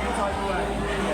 เนี่ย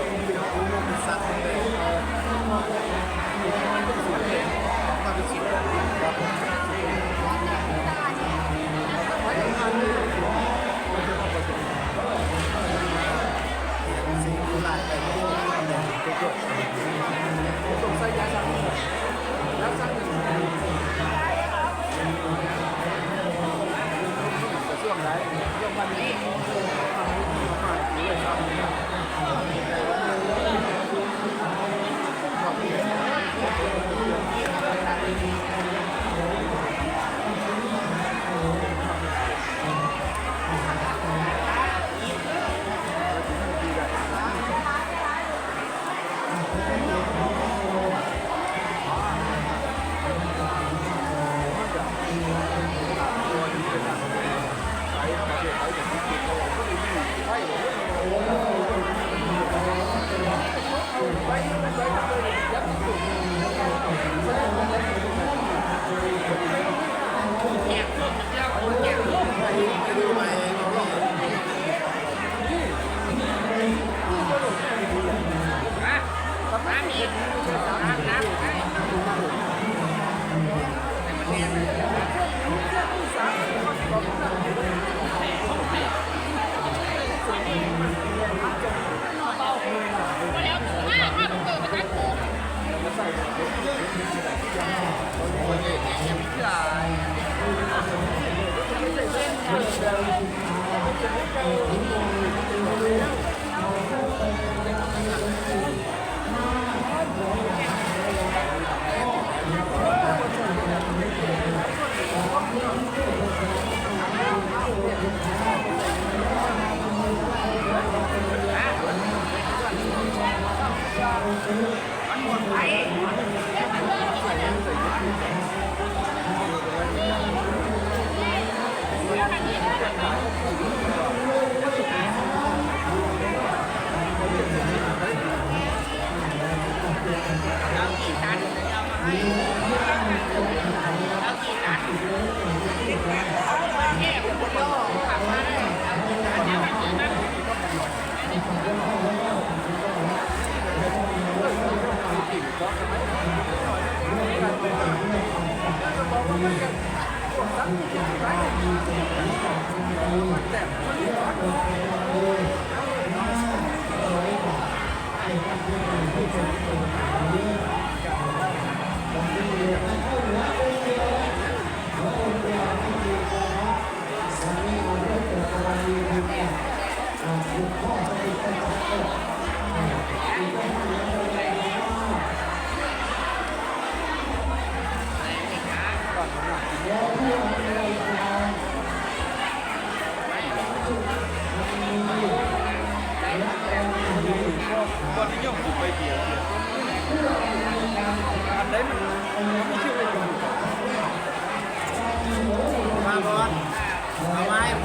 Thank you. คน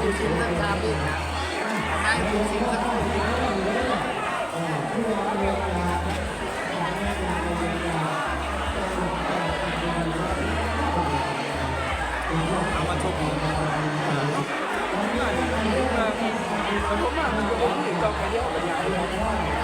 เอาไม้ผู้ชิมสักชามดิเอาไม้ผู้ชิมสักเอามาชมกันก็มากมันก็ไม่ถึงกับการเยอะกว่าใหญ่เล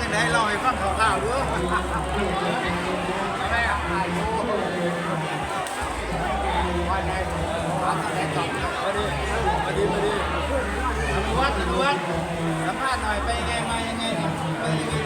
จังได้ลอยให้ฟังข่าวๆด้วยอะไรอะอายุวันไหนวันไหนจบมาดีมาดีมาดีวัดวัดสัมภาษณ์หน่อยไปยังไงมายังไงไปยังไง